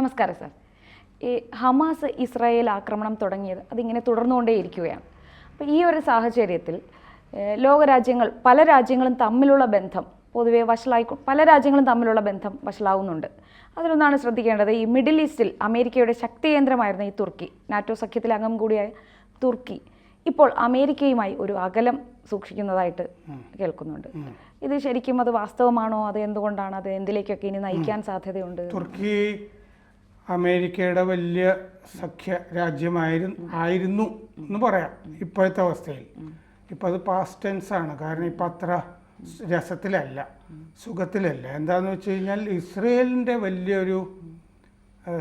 നമസ്കാരം സാർ. ഈ Hamas Israel ആക്രമണം തുടങ്ങിയത് അതിങ്ങനെ തുടർന്നുകൊണ്ടേയിരിക്കുകയാണ്. അപ്പോൾ ഈ ഒരു സാഹചര്യത്തിൽ ലോകരാജ്യങ്ങൾ പല രാജ്യങ്ങളും തമ്മിലുള്ള ബന്ധം പൊതുവേ വഷളായി പല രാജ്യങ്ങളും തമ്മിലുള്ള ബന്ധം വഷളാവുന്നുണ്ട്. അതിലൊന്നാണ് ശ്രദ്ധിക്കേണ്ടത് ഈ മിഡിൽ ഈസ്റ്റിൽ അമേരിക്കയുടെ ശക്തി കേന്ദ്രമായിരുന്ന ഈ തുർക്കി നാറ്റോ സഖ്യത്തിലെ അംഗം കൂടിയായ തുർക്കി ഇപ്പോൾ അമേരിക്കയുമായി ഒരു അകലം സൂക്ഷിക്കുന്നതായിട്ട് കേൾക്കുന്നുണ്ട്. ഇത് ശരിക്കും അത് വാസ്തവമാണോ അത് എന്തുകൊണ്ടാണ് അത് എന്തിലേക്കൊക്കെ ഇനി നയിക്കാൻ സാധ്യതയുണ്ട്? തുർക്കി അമേരിക്കയുടെ വലിയ സഖ്യ രാജ്യമായിരുന്നു ആയിരുന്നു എന്ന് പറയാം ഇപ്പോഴത്തെ അവസ്ഥയിൽ. ഇപ്പം അത് പാസ്റ്റ് ടെൻസ് ആണ്. കാരണം ഇപ്പം അത്ര രസത്തിലല്ല സുഖത്തിലല്ല. എന്താന്ന് വെച്ച് കഴിഞ്ഞാൽ ഇസ്രയേലിന്റെ വലിയൊരു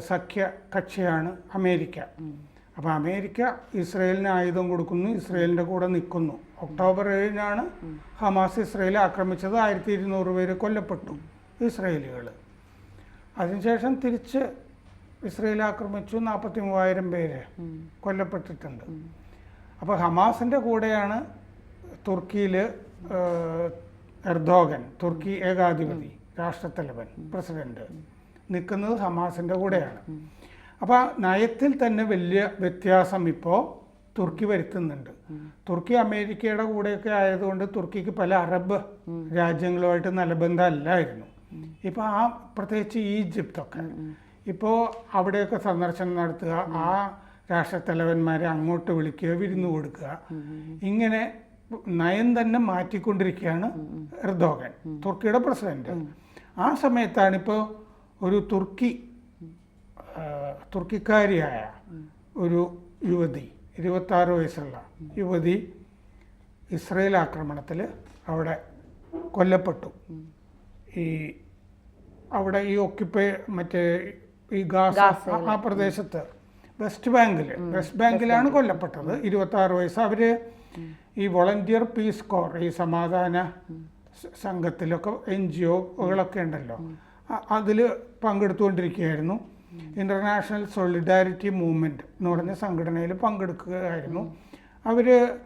സഖ്യ കക്ഷിയാണ് അമേരിക്ക. അപ്പോൾ അമേരിക്ക ഇസ്രയേലിന് ആയുധം കൊടുക്കുന്നു ഇസ്രയേലിന്റെ കൂടെ നിൽക്കുന്നു ഒക്ടോബർ ഏഴിനാണ് ഹമാസ് ഇസ്രയേൽ ആക്രമിച്ചത്. ആയിരത്തി ഇരുന്നൂറ് പേര് കൊല്ലപ്പെട്ടു ഇസ്രയേലുകൾ അതിനുശേഷം തിരിച്ച് ഇസ്രയേൽ ആക്രമിച്ചു നാൽപ്പത്തി മൂവായിരം പേര് കൊല്ലപ്പെട്ടിട്ടുണ്ട്. അപ്പോൾ ഹമാസിന്റെ കൂടെയാണ് തുർക്കിയിൽ എർദോഗൻ തുർക്കി ഏകാധിപതി രാഷ്ട്രത്തലവൻ പ്രസിഡന്റ് നിൽക്കുന്നത് ഹമാസിന്റെ കൂടെയാണ്. അപ്പോൾ നയത്തിൽ തന്നെ വലിയ വ്യത്യാസം ഇപ്പോൾ തുർക്കി വരുത്തുന്നുണ്ട്. തുർക്കി അമേരിക്കയുടെ കൂടെയൊക്കെ ആയതുകൊണ്ട് തുർക്കിക്ക് പല അറബ് രാജ്യങ്ങളുമായിട്ട് നല്ല ബന്ധമല്ലായിരുന്നു. ഇപ്പോൾ ആ പ്രത്യേകിച്ച് ഈജിപ്തൊക്കെ ഇപ്പോൾ അവിടെയൊക്കെ സന്ദർശനം നടത്തുക ആ രാഷ്ട്രത്തലവന്മാരെ അങ്ങോട്ട് വിളിക്കുക വിരുന്ന് കൊടുക്കുക. ഇങ്ങനെ നയം തന്നെ മാറ്റിക്കൊണ്ടിരിക്കുകയാണ് എർദോഗൻ തുർക്കിയുടെ പ്രസിഡന്റ്. ആ സമയത്താണ് ഇപ്പോൾ ഒരു തുർക്കി തുർക്കിക്കാരിയായ ഒരു യുവതി ഇരുപത്താറ് വയസ്സുള്ള യുവതി ഇസ്രയേൽ ആക്രമണത്തിൽ അവിടെ കൊല്ലപ്പെട്ടു. ഈ അവിടെ ഈ ഒക്യുപ്പേ മറ്റേ ഈ ഗാസ ആ- പ്രദേശത്ത്. വെസ്റ്റ് ബാങ്കിൽ വെസ്റ്റ് ബാങ്കിലാണ് കൊല്ലപ്പെട്ടത്. ഇരുപത്തി ആറ് വയസ്സ്. അവർ ഈ വോളണ്ടിയർ പീസ് കോർ ഈ സമാധാന സംഘത്തിലൊക്കെ എൻ ജി ഒകളൊക്കെ ഉണ്ടല്ലോ. അതിൽ പങ്കെടുത്തുകൊണ്ടിരിക്കുകയായിരുന്നു. ഇന്റർനാഷണൽ സോളിഡാരിറ്റി മൂവ്മെന്റ് എന്ന് പറഞ്ഞ സംഘടനയിൽ പങ്കെടുക്കുകയായിരുന്നു. അവർ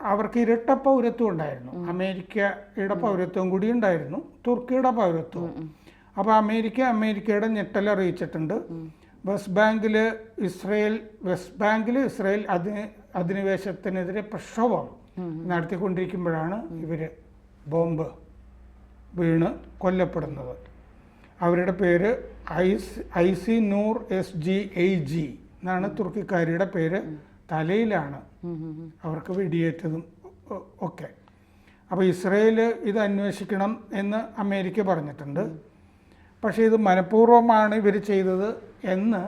അവർക്ക് ഇരട്ട പൗരത്വം ഉണ്ടായിരുന്നു. അമേരിക്കയുടെ പൗരത്വം കൂടി ഉണ്ടായിരുന്നു. തുർക്കിയുടെ പൗരത്വം. അപ്പോൾ അമേരിക്ക അമേരിക്കയുടെ ഞെട്ടൽ അറിയിച്ചിട്ടുണ്ട്. വെസ്റ്റ് ബാങ്കിൽ ഇസ്രയേൽ വെസ്റ്റ് ബാങ്കിൽ ഇസ്രയേൽ അതിന് അധിനിവേശത്തിനെതിരെ പ്രക്ഷോഭം നടത്തിക്കൊണ്ടിരിക്കുമ്പോഴാണ് ഇവർ ബോംബ് വീണ് കൊല്ലപ്പെടുന്നത്. അവരുടെ പേര് ice I C Noor Ezgi Eygi എന്നാണ് തുർക്കിക്കാരിയുടെ പേര് തലയിലാണ് അവർക്ക് വെടിയേറ്റതും ഒക്കെ. അപ്പോൾ ഇസ്രയേൽ ഇത് അന്വേഷിക്കണം എന്ന് അമേരിക്ക പറഞ്ഞിട്ടുണ്ട്. പക്ഷേ ഇത് മനഃപൂർവമാണ് ഇവർ ചെയ്തത് എന്ന്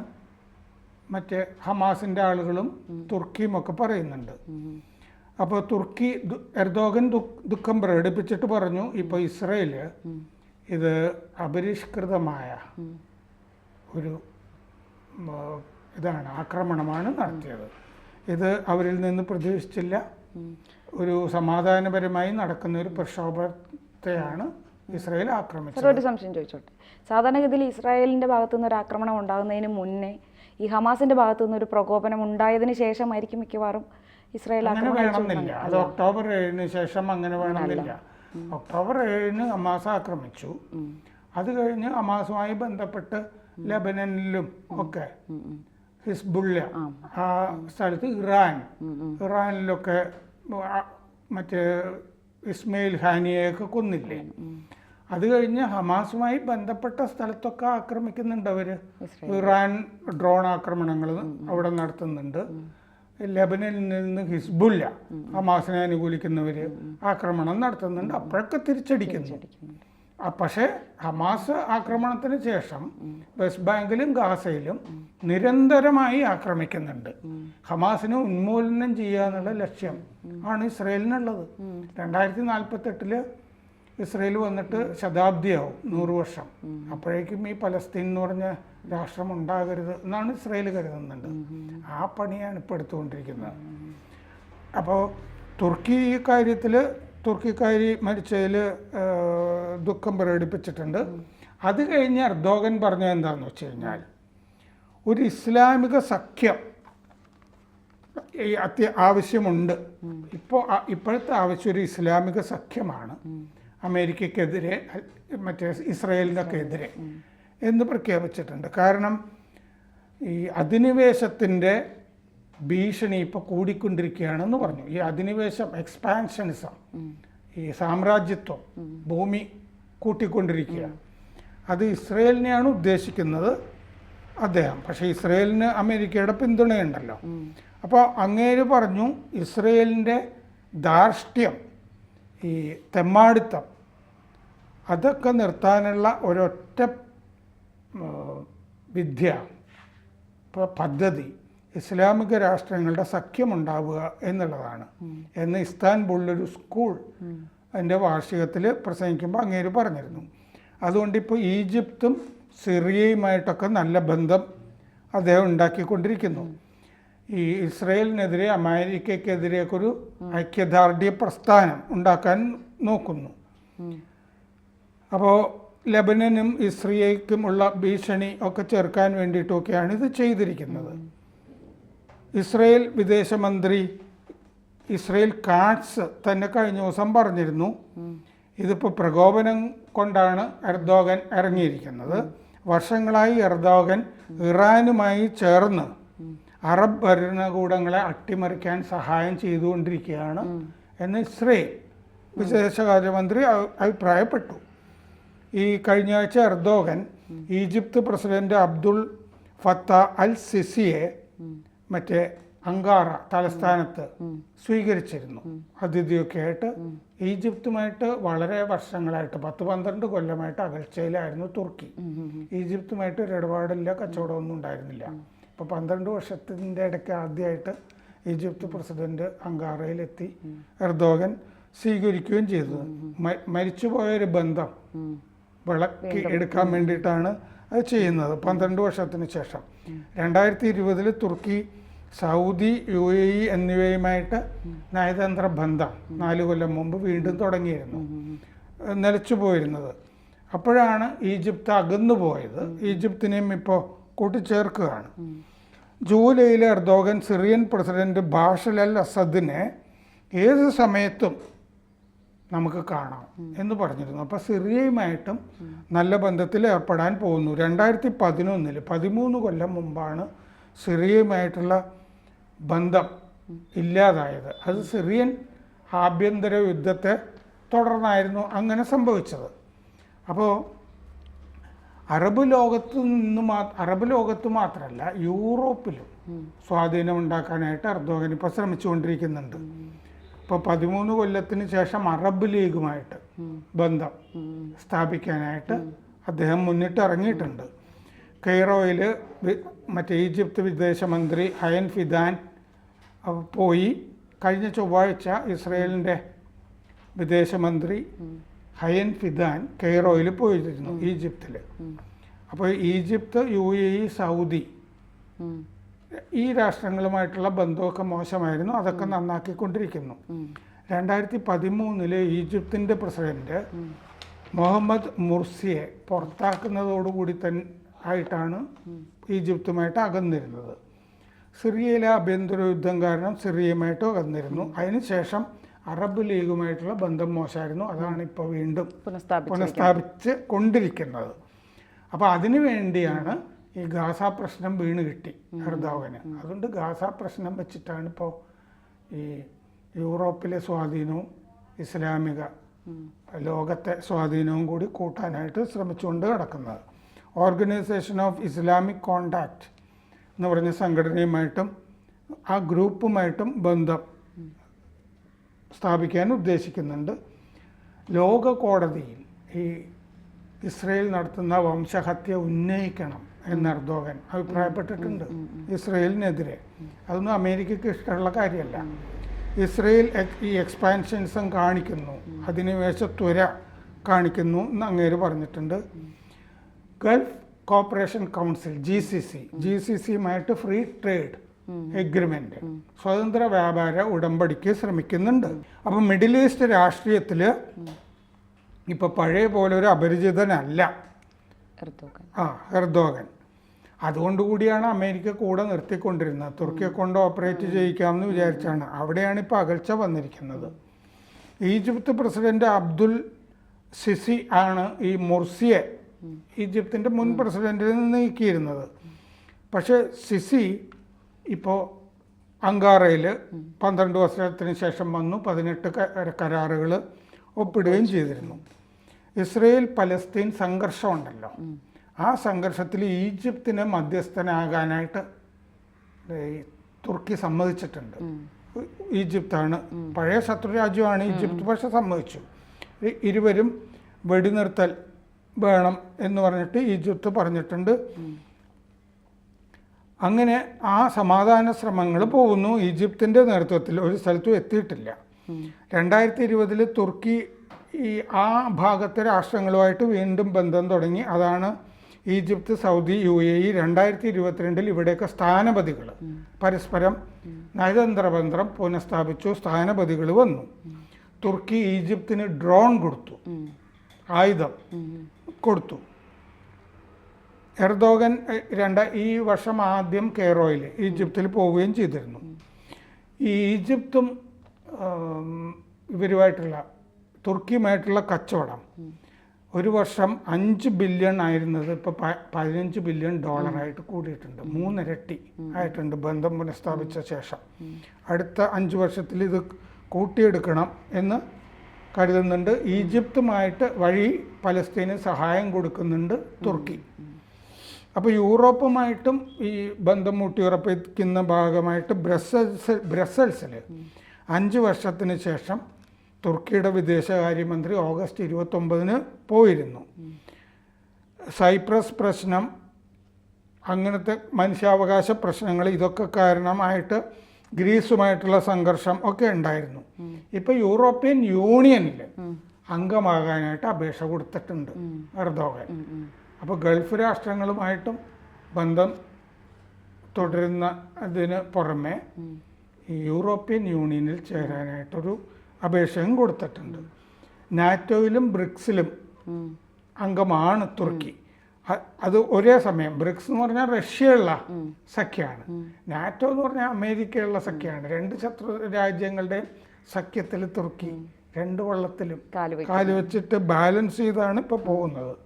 മറ്റേ ഹമാസിന്റെ ആളുകളും തുർക്കിയും ഒക്കെ പറയുന്നുണ്ട്. അപ്പോൾ തുർക്കി എർദോഗൻ ദുഃഖം പ്രകടിപ്പിച്ചിട്ട് പറഞ്ഞു ഇപ്പോൾ ഇസ്രയേൽ ഇത് അപരിഷ്കൃതമായ ഒരു ഇതാണ് ആക്രമണമാണ് നടത്തിയത്. ഇത് അവരിൽ നിന്ന് പ്രതീക്ഷിച്ചില്ല. ഒരു സമാധാനപരമായി നടക്കുന്ന ഒരു പ്രക്ഷോഭത്തെയാണ് ഇസ്രയേൽ ആക്രമിച്ചു ഒരു സംശയം ചോദിച്ചോട്ടെ. സാധാരണഗതിയിൽ ഇസ്രായേലിന്റെ ഭാഗത്തു നിന്ന് ഒരു ആക്രമണം ഉണ്ടാകുന്നതിന് മുന്നേ ഈ ഹമാസിന്റെ ഭാഗത്തു നിന്ന് ഒരു പ്രകോപനം ഉണ്ടായതിന് ശേഷമായിരിക്കും മിക്കവാറും ഇസ്രായേൽ അങ്ങനെ വേണമെന്നില്ല. അത് ഒക്ടോബർ ഏഴിന് ശേഷം അങ്ങനെ വേണമെന്നില്ല. ഒക്ടോബർ ഏഴിന് ഹമാസ് ആക്രമിച്ചു. അത് കഴിഞ്ഞ് ഹമാസുമായി ബന്ധപ്പെട്ട് ലബനനിലും ഒക്കെ ഹിസ്ബുള്ള ആ. സ്ഥലത്ത് ഇറാൻ. ഇറാനിലൊക്കെ മറ്റേ ഇസ്മയിൽ ഹാനിയെയൊക്കെ കൊന്നില്ലേ? അത് കഴിഞ്ഞ് ഹമാസുമായി ബന്ധപ്പെട്ട സ്ഥലത്തൊക്കെ ആക്രമിക്കുന്നുണ്ട് അവർ. ഇറാൻ ഡ്രോൺ ആക്രമണങ്ങൾ അവിടെ നടത്തുന്നുണ്ട്. ലെബനനിൽ നിന്ന് ഹിസ്ബുല്ല ഹമാസിനെ അനുകൂലിക്കുന്നവര് ആക്രമണം നടത്തുന്നുണ്ട്. അപ്പോഴൊക്കെ തിരിച്ചടിക്കുന്നു. പക്ഷേ ഹമാസ് ആക്രമണത്തിന് ശേഷം വെസ്റ്റ് ബാങ്കിലും ഗാസയിലും നിരന്തരമായി ആക്രമിക്കുന്നുണ്ട്. ഹമാസിനെ ഉന്മൂലനം ചെയ്യുക എന്നുള്ള ലക്ഷ്യം ആണ് ഇസ്രയേലിനുള്ളത്. രണ്ടായിരത്തി നാൽപ്പത്തെട്ടിൽ ഇസ്രയേൽ വന്നിട്ട് ശതാബ്ദിയാവും നൂറ് വർഷം. അപ്പോഴേക്കും ഈ പലസ്തീൻ എന്ന് പറഞ്ഞ രാഷ്ട്രം ഉണ്ടാകരുത് എന്നാണ് ഇസ്രയേൽ കരുതുന്നുണ്ട്. ആ പണിയാണ് ഇപ്പോൾ എടുത്തുകൊണ്ടിരിക്കുന്നത്. അപ്പോൾ തുർക്കി ഈ കാര്യത്തിൽ തുർക്കിക്കാരി മരിച്ചതിൽ ദുഃഖം പ്രകടിപ്പിച്ചിട്ടുണ്ട്. അത് കഴിഞ്ഞ് അർദോഗൻ പറഞ്ഞ എന്താണെന്ന് വെച്ച് കഴിഞ്ഞാൽ ഒരു ഇസ്ലാമിക സഖ്യം അത്യ ആവശ്യമുണ്ട്. ഇപ്പോൾ ഇപ്പോഴത്തെ ആവശ്യം ഒരു ഇസ്ലാമിക സഖ്യമാണ്. അമേരിക്കക്കെതിരെ മറ്റേ ഇസ്രയേലിനൊക്കെ എതിരെ എന്ന് പ്രഖ്യാപിച്ചിട്ടുണ്ട്. കാരണം ഈ അധിനിവേശത്തിന്റെ ഭീഷണി ഇപ്പോൾ കൂടിക്കൊണ്ടിരിക്കുകയാണെന്ന് പറഞ്ഞു. ഈ അധിനിവേശം എക്സ്പാൻഷനിസം ഈ സാമ്രാജ്യത്വം ഭൂമി കൂട്ടിക്കൊണ്ടിരിക്കുക. അത് ഇസ്രയേലിനെയാണ് ഉദ്ദേശിക്കുന്നത് അദ്ദേഹം. പക്ഷേ ഇസ്രയേലിന് അമേരിക്കയുടെ പിന്തുണയുണ്ടല്ലോ. അപ്പോൾ അങ്ങേര് പറഞ്ഞു ഇസ്രയേലിന്റെ ധാർഷ്ട്യം ഈ തെമ്മാടിത്തം അതൊക്കെ നിർത്താനുള്ള ഒരൊറ്റ വിദ്യ പദ്ധതി ഇസ്ലാമിക രാഷ്ട്രങ്ങളുടെ സഖ്യമുണ്ടാവുക എന്നുള്ളതാണ്. എന്ന് ഇസ്താൻബുളിലൊരു സ്കൂൾ അതിന്റെ വാർഷികത്തിൽ പ്രസംഗിക്കുമ്പോൾ അങ്ങേര് പറഞ്ഞിരുന്നു. അതുകൊണ്ട് ഇപ്പോൾ ഈജിപ്തും സിറിയയുമായിട്ടൊക്കെ നല്ല ബന്ധം അദ്ദേഹം ഉണ്ടാക്കിക്കൊണ്ടിരിക്കുന്നു. ഈ ഇസ്രയേലിനെതിരെ അമേരിക്കയ്ക്കെതിരെയൊക്കെ ഒരു ഐക്യദാർഢ്യ പ്രസ്ഥാനം ഉണ്ടാക്കാൻ നോക്കുന്നു. അപ്പോൾ ലബനനും ലെബനനും ഇസ്രയേക്കുമുള്ള ഭീഷണി ഒക്കെ ചെറുക്കാൻ വേണ്ടിയിട്ടൊക്കെയാണ് ഇത് ചെയ്തിരിക്കുന്നത്. ഇസ്രയേൽ വിദേശമന്ത്രി ഇസ്രയേൽ കാറ്റ്സ് തന്നെ കഴിഞ്ഞ ദിവസം പറഞ്ഞിരുന്നു. ഇതിപ്പോൾ പ്രകോപനം കൊണ്ടാണ് എർദോഗൻ ഇറങ്ങിയിരിക്കുന്നത്. വർഷങ്ങളായി എർദോഗൻ ഇറാനുമായി ചേർന്ന് അറബ് ഭരണകൂടങ്ങളെ അട്ടിമറിക്കാൻ സഹായം ചെയ്തുകൊണ്ടിരിക്കുകയാണ് എന്ന് ഇസ്രയേൽ വിദേശകാര്യമന്ത്രി അഭിപ്രായപ്പെട്ടു. ഈ കഴിഞ്ഞ ആഴ്ച Erdogan Egypt president Abdul Fattah al സിസിയെ മറ്റേ അങ്കാറ തലസ്ഥാനത്ത് സ്വീകരിച്ചിരുന്നു. അതിഥിയൊക്കെ ആയിട്ട് ഈജിപ്തുമായിട്ട് വളരെ വർഷങ്ങളായിട്ട് പത്ത് പന്ത്രണ്ട് കൊല്ലമായിട്ട് അകൽച്ചയിലായിരുന്നു തുർക്കി. ഈജിപ്തുമായിട്ട് ഒരു ഇടപാടില്ല കച്ചവടമൊന്നും ഉണ്ടായിരുന്നില്ല. ഇപ്പോൾ പന്ത്രണ്ട് വർഷത്തിന്റെ ഇടയ്ക്ക് ആദ്യമായിട്ട് ഈജിപ്ത് പ്രസിഡന്റ് അങ്കാറയിലെത്തി എർദോഗൻ സ്വീകരിക്കുകയും ചെയ്തത് മരിച്ചുപോയ ഒരു ബന്ധം വിളക്കി എടുക്കാൻ വേണ്ടിയിട്ടാണ് അത് ചെയ്യുന്നത് പന്ത്രണ്ട് വർഷത്തിന് ശേഷം. രണ്ടായിരത്തി ഇരുപതിൽ തുർക്കി സൗദി യു എ ഇ എന്നിവയുമായിട്ട് നയതന്ത്ര ബന്ധം നാല് കൊല്ലം മുമ്പ് വീണ്ടും തുടങ്ങിയിരുന്നു. നിലച്ചു പോയിരുന്നത്. അപ്പോഴാണ് ഈജിപ്ത് അകന്നു പോയത്. ഈജിപ്തിനെയും ഇപ്പോൾ കൂട്ടിച്ചേർക്കുകയാണ്. ജൂലൈയിൽ Erdogan Syrian president Bashar al അസദിനെ ഏത് സമയത്തും നമുക്ക് കാണാം എന്ന് പറഞ്ഞിരുന്നു. അപ്പോൾ സിറിയയുമായിട്ടും നല്ല ബന്ധത്തിൽ ഏർപ്പെടാൻ പോകുന്നു. രണ്ടായിരത്തി പതിനൊന്നിൽ പതിമൂന്ന് കൊല്ലം മുമ്പാണ് സിറിയയുമായിട്ടുള്ള ബന്ധം ഇല്ലാതായത്. അത് സിറിയൻ ആഭ്യന്തര യുദ്ധത്തെ തുടർന്നായിരുന്നു അങ്ങനെ സംഭവിച്ചത്. അപ്പോൾ അറബ് ലോകത്ത് നിന്ന് മാ അറബ് ലോകത്ത് മാത്രമല്ല യൂറോപ്പിലും സ്വാധീനം ഉണ്ടാക്കാനായിട്ട് അർദ്ധോഗൻ ഇപ്പോൾ ശ്രമിച്ചുകൊണ്ടിരിക്കുന്നുണ്ട്. ഇപ്പോൾ പതിമൂന്ന് കൊല്ലത്തിന് ശേഷം അറബ് ലീഗുമായിട്ട് ബന്ധം സ്ഥാപിക്കാനായിട്ട് അദ്ദേഹം മുന്നിട്ട് ഇറങ്ങിയിട്ടുണ്ട്. കെയ്റോയിൽ മറ്റേ ഈജിപ്ത് വിദേശമന്ത്രി ഹയൻ ഫിദാൻ പോയി. കഴിഞ്ഞ ചൊവ്വാഴ്ച ഇസ്രയേലിന്റെ വിദേശമന്ത്രി ഹയൻ ഫിദാൻ കെയ്റോയിൽ പോയിരുന്നു ഈജിപ്തിൽ അപ്പോൾ Egypt U A E Saudi ഈ രാഷ്ട്രങ്ങളുമായിട്ടുള്ള ബന്ധമൊക്കെ മോശമായിരുന്നു. അതൊക്കെ നന്നാക്കിക്കൊണ്ടിരിക്കുന്നു. രണ്ടായിരത്തി പതിമൂന്നിൽ ഈജിപ്തിന്റെ പ്രസിഡന്റ് മുഹമ്മദ് മുർസിയെ പുറത്താക്കുന്നതോടുകൂടി തന്നെ ആയിട്ടാണ് ഈജിപ്തുമായിട്ട് അകന്നിരുന്നത്. സിറിയയിലെ ആഭ്യന്തര യുദ്ധം കാരണം സിറിയയുമായിട്ട് അകന്നിരുന്നു. അതിനുശേഷം അറബ് ലീഗുമായിട്ടുള്ള ബന്ധം മോശമായിരുന്നു. അതാണ് ഇപ്പോൾ വീണ്ടും പുനഃസ്ഥാപിച്ചു കൊണ്ടിരിക്കുന്നത്. അപ്പോൾ അതിനു വേണ്ടിയാണ് ഈ ഗാസ പ്രശ്നം വീണ് കിട്ടി ഹർദാവിന്. അതുകൊണ്ട് ഗാസ പ്രശ്നം വെച്ചിട്ടാണ് ഇപ്പോൾ ഈ യൂറോപ്പിലെ സ്വാധീനവും ഇസ്ലാമിക ലോകത്തെ സ്വാധീനവും കൂടി കൂട്ടാനായിട്ട് ശ്രമിച്ചുകൊണ്ട് കിടക്കുന്നത് ഓർഗനൈസേഷൻ ഓഫ് ഇസ്ലാമിക് കോണ്ടാക്ട് എന്ന് പറഞ്ഞ സംഘടനയുമായിട്ടും ആ ഗ്രൂപ്പുമായിട്ടും ബന്ധം സ്ഥാപിക്കാൻ ഉദ്ദേശിക്കുന്നുണ്ട്. ലോക കോടതിയിൽ ഈ ഇസ്രയേൽ നടത്തുന്ന വംശഹത്യ ഉന്നയിക്കണം എന്ന് എർദോഗൻ അഭിപ്രായപ്പെട്ടിട്ടുണ്ട്. ഇസ്രയേലിനെതിരെ. അതൊന്നും അമേരിക്കയ്ക്ക് ഇഷ്ടമുള്ള കാര്യമല്ല. ഇസ്രയേൽ ഈ എക്സ്പാൻഷൻസും കാണിക്കുന്നു. അധിനിവേശ ത്വര കാണിക്കുന്നു എന്ന് അങ്ങേര് പറഞ്ഞിട്ടുണ്ട്. Gulf Cooperation Council G C C G C സിയുമായിട്ട് free trade agreement. സ്വതന്ത്ര വ്യാപാര ഉടമ്പടിക്ക് ശ്രമിക്കുന്നുണ്ട്. അപ്പം മിഡിൽ ഈസ്റ്റ് രാഷ്ട്രീയത്തിൽ ഇപ്പൊ പഴയ പോലെ ഒരു അപരിചിതനല്ല. ആ എർദോഗൻ. അതുകൊണ്ടുകൂടിയാണ് അമേരിക്ക കൂടെ നിർത്തിക്കൊണ്ടിരുന്നത്. തുർക്കിയെ കൊണ്ട് ഓപ്പറേറ്റ് ചെയ്യിക്കാമെന്ന് വിചാരിച്ചാണ്. അവിടെയാണ് ഇപ്പോൾ അകൽച്ച വന്നിരിക്കുന്നത്. ഈജിപ്ത് പ്രസിഡന്റ് അബ്ദുൽ സിസി ആണ് ഈ മുർസിയെ ഈജിപ്തിന്റെ മുൻ പ്രസിഡന്റിൽ നിന്ന് നീക്കിയിരുന്നത്. പക്ഷേ സിസി ഇപ്പോൾ അങ്കാറയിൽ പന്ത്രണ്ട് വർഷത്തിന് ശേഷം വന്നു. പതിനെട്ട് കരാറുകൾ ഒപ്പിടുകയും ചെയ്തിരുന്നു. ഇസ്രയേൽ പലസ്തീൻ സംഘർഷമുണ്ടല്ലോ. ആ സംഘർഷത്തിൽ ഈജിപ്തിന് മധ്യസ്ഥനാകാനായിട്ട് തുർക്കി സമ്മതിച്ചിട്ടുണ്ട്. ഈജിപ്താണ് പഴയ ശത്രു രാജ്യമാണ് ഈജിപ്ത്. പക്ഷെ സമ്മതിച്ചു. ഇരുവരും വെടിനിർത്തൽ വേണം എന്ന് പറഞ്ഞിട്ട് ഈജിപ്ത് പറഞ്ഞിട്ടുണ്ട്. അങ്ങനെ ആ സമാധാന ശ്രമങ്ങൾ പോകുന്നു. ഈജിപ്തിന്റെ നേതൃത്വത്തിൽ ഒരു സ്ഥലത്തും എത്തിയിട്ടില്ല. രണ്ടായിരത്തി ഇരുപതിൽ തുർക്കി ഈ ആ ഭാഗത്തെ രാഷ്ട്രങ്ങളുമായിട്ട് വീണ്ടും ബന്ധം തുടങ്ങി. അതാണ് Egypt Saudi U A E രണ്ടായിരത്തി ഇരുപത്തിരണ്ടിൽ ഇവിടെയൊക്കെ സ്ഥാനപതികൾ. പരസ്പരം നയതന്ത്ര ബന്ധം പുനഃസ്ഥാപിച്ചു സ്ഥാനപതികൾ വന്നു. തുർക്കി ഈജിപ്തിന് ഡ്രോൺ കൊടുത്തു. ആയുധം. കൊടുത്തു. എർദോഗൻ രണ്ട ഈ വർഷം ആദ്യം കെയറോയിൽ ഈജിപ്തിൽ പോവുകയും ചെയ്തിരുന്നു. ഈ ഈജിപ്തും ഇവരുമായിട്ടുള്ള തുർക്കിയുമായിട്ടുള്ള കച്ചവടം ഒരു വർഷം അഞ്ച് ബില്യൺ ആയിരുന്നത് ഇപ്പോൾ പതിനഞ്ച് ബില്യൺ ഡോളറായിട്ട് കൂടിയിട്ടുണ്ട്. മൂന്നിരട്ടി ആയിട്ടുണ്ട് ബന്ധം പുനഃസ്ഥാപിച്ച ശേഷം. അടുത്ത അഞ്ച് വർഷത്തിൽ ഇത് കൂട്ടിയെടുക്കണം എന്ന് കരുതുന്നുണ്ട്. ഈജിപ്തുമായിട്ട് വഴി പലസ്തീന് സഹായം കൊടുക്കുന്നുണ്ട് തുർക്കി. അപ്പോൾ യൂറോപ്പുമായിട്ടും ഈ ബന്ധം ഊട്ടിയുറപ്പിക്കുന്ന ഭാഗമായിട്ട് ബ്രസൽസ് ബ്രസൽസിൽ അഞ്ച് വർഷത്തിന് ശേഷം തുർക്കിയുടെ വിദേശകാര്യമന്ത്രി ഓഗസ്റ്റ് ഇരുപത്തൊമ്പതിന് പോയിരുന്നു. സൈപ്രസ് പ്രശ്നം അങ്ങനത്തെ മനുഷ്യാവകാശ പ്രശ്നങ്ങൾ ഇതൊക്കെ കാരണമായിട്ട് ഗ്രീസുമായിട്ടുള്ള സംഘർഷം ഒക്കെ ഉണ്ടായിരുന്നു. ഇപ്പോൾ യൂറോപ്യൻ യൂണിയനിൽ അംഗമാകാനായിട്ട് അപേക്ഷ കൊടുത്തിട്ടുണ്ട് എർദോഗൻ. അപ്പോൾ ഗൾഫ് രാഷ്ട്രങ്ങളുമായിട്ടും ബന്ധം തുടരുന്ന അതിന് പുറമെ യൂറോപ്യൻ യൂണിയനിൽ ചേരാനായിട്ടൊരു അപേക്ഷയും കൊടുത്തിട്ടുണ്ട്. നാറ്റോയിലും ബ്രിക്സിലും അംഗമാണ് തുർക്കി. അത് ഒരേ സമയം. ബ്രിക്സ് എന്ന് പറഞ്ഞാൽ റഷ്യയുള്ള സഖ്യമാണ്. നാറ്റോ എന്ന് പറഞ്ഞാൽ അമേരിക്കയുള്ള സഖ്യമാണ്. രണ്ട് ശത്രു രാജ്യങ്ങളുടെ സഖ്യത്തിൽ തുർക്കി രണ്ട് വള്ളത്തിലും കാൽ വെച്ചിട്ട് ബാലൻസ് ചെയ്താണ് ഇപ്പൊ പോകുന്നത്.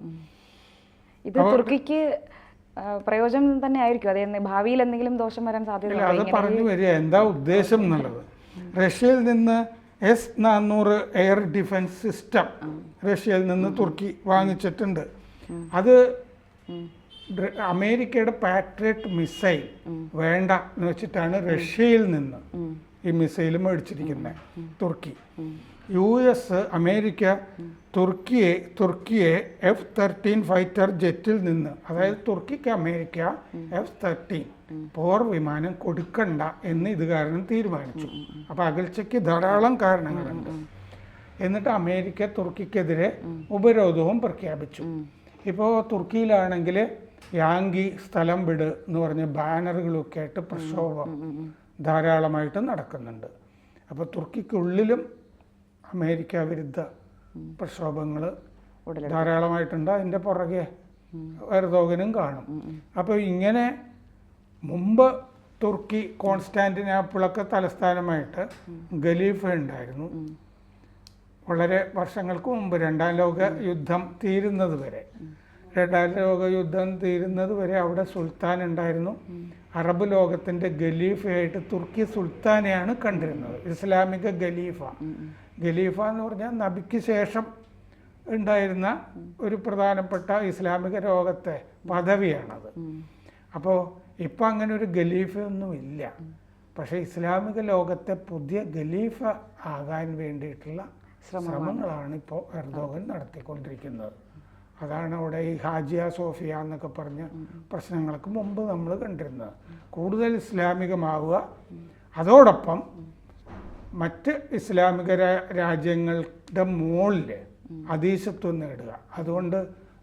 ഇത് തുർക്കിക്ക് പ്രയോജനം തന്നെ ആയിരിക്കും. അതെ ഭാവിയിൽ എന്തെങ്കിലും ദോഷം വരാൻ സാധ്യത അത് പറഞ്ഞു വരിക. എന്താ ഉദ്ദേശം എന്നുള്ളത്? റഷ്യയിൽ നിന്ന് എസ് നാനൂറ് എയർ ഡിഫൻസ് സിസ്റ്റം റഷ്യയിൽ നിന്ന് തുർക്കി വാങ്ങിച്ചിട്ടുണ്ട്. അത് അമേരിക്കയുടെ പാട്രിയറ്റ് മിസൈൽ വേണ്ട എന്ന് വെച്ചിട്ടാണ് റഷ്യയിൽ നിന്ന് ഈ മിസൈൽ മേടിച്ചിരിക്കുന്നത് തുർക്കി. യു എസ് അമേരിക്ക തുർക്കിയെ തുർക്കിയെ എഫ് തേർട്ടീൻ ഫൈറ്റർ ജെറ്റിൽ നിന്ന് അതായത് തുർക്കിക്ക് അമേരിക്ക എഫ് തേർട്ടീൻ പോർ വിമാനം കൊടുക്കണ്ട എന്ന് ഇത് കാരണം തീരുമാനിച്ചു. അപ്പോൾ അകൽച്ചയ്ക്ക് ധാരാളം കാരണങ്ങളുണ്ട്. എന്നിട്ട് അമേരിക്ക തുർക്കിക്കെതിരെ ഉപരോധവും പ്രഖ്യാപിച്ചു. ഇപ്പോൾ തുർക്കിയിലാണെങ്കിൽ യാങ്കി സ്ഥലം വിട് എന്ന് പറഞ്ഞ ബാനറുകളൊക്കെ ആയിട്ട് പ്രക്ഷോഭം ധാരാളമായിട്ട് നടക്കുന്നുണ്ട്. അപ്പോൾ തുർക്കിക്കുള്ളിലും അമേരിക്ക വിരുദ്ധ പ്രക്ഷോഭങ്ങൾ. ധാരാളമായിട്ടുണ്ട്. അതിന്റെ പുറകെ എർദോഗനും കാണും. അപ്പോൾ ഇങ്ങനെ മുമ്പ് തുർക്കി കോൺസ്റ്റാന്റിനാപ്പിളൊക്കെ തലസ്ഥാനമായിട്ട് ഖലീഫ ഉണ്ടായിരുന്നു വളരെ വർഷങ്ങൾക്ക് മുമ്പ് രണ്ടാം ലോക യുദ്ധം തീരുന്നത് വരെ. രണ്ടാം ലോക യുദ്ധം തീരുന്നത് വരെ അവിടെ സുൽത്താൻ ഉണ്ടായിരുന്നു. അറബ് ലോകത്തിന്റെ ഖലീഫയായിട്ട് തുർക്കി സുൽത്താനെയാണ് കണ്ടിരുന്നത്. ഇസ്ലാമിക ഗലീഫ ഗലീഫ എന്ന് പറഞ്ഞാൽ നബിക്ക് ശേഷം ഉണ്ടായിരുന്ന ഒരു പ്രധാനപ്പെട്ട ഇസ്ലാമിക ലോകത്തെ പദവിയാണത്. അപ്പോൾ ഇപ്പം അങ്ങനെ ഒരു ഗലീഫയൊന്നും ഇല്ല പക്ഷേ ഇസ്ലാമിക ലോകത്തെ പുതിയ ഗലീഫ ആകാൻ വേണ്ടിയിട്ടുള്ള ശ്രമങ്ങളാണ് ഇപ്പോൾ എർദോഗൻ നടത്തിക്കൊണ്ടിരിക്കുന്നത്. അതാണ് അവിടെ ഈ ഹാജിയ സോഫിയ എന്നൊക്കെ പറഞ്ഞ പ്രശ്നങ്ങൾക്ക് മുമ്പ് നമ്മൾ കണ്ടിരുന്നത്. കൂടുതൽ ഇസ്ലാമികമാവുക. അതോടൊപ്പം മറ്റ് ഇസ്ലാമിക രാജ്യങ്ങളുടെ മുകളിൽ അതീശത്വം നേടുക. അതുകൊണ്ട്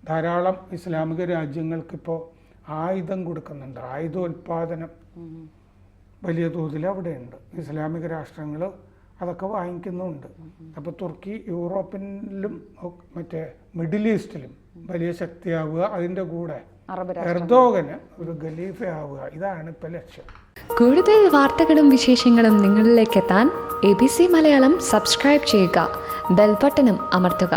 ധാരാളം ഇസ്ലാമിക രാജ്യങ്ങൾക്കിപ്പോൾ ആയുധം കൊടുക്കുന്നുണ്ട്. ആയുധോൽപാദനം വലിയ തോതിൽ അവിടെയുണ്ട് ഇസ്ലാമിക രാഷ്ട്രങ്ങൾ അതൊക്കെ വാങ്ങിക്കുന്നുമുണ്ട് അപ്പോൾ തുർക്കി യൂറോപ്പിലും മറ്റേ മിഡിൽ ഈസ്റ്റിലും വലിയ ശക്തിയാവുക അതിന്റെ കൂടെ എർദോഗന് ഒരു ആവുക ഇതാണ് ഇപ്പോൾ ലക്ഷ്യം. കൂടുതൽ വാർത്തകളും വിശേഷങ്ങളും നിങ്ങളിലേക്ക് എത്താൻ A B C Malayalam subscribe ചെയ്യുക. ബെൽബട്ടനും അമർത്തുക.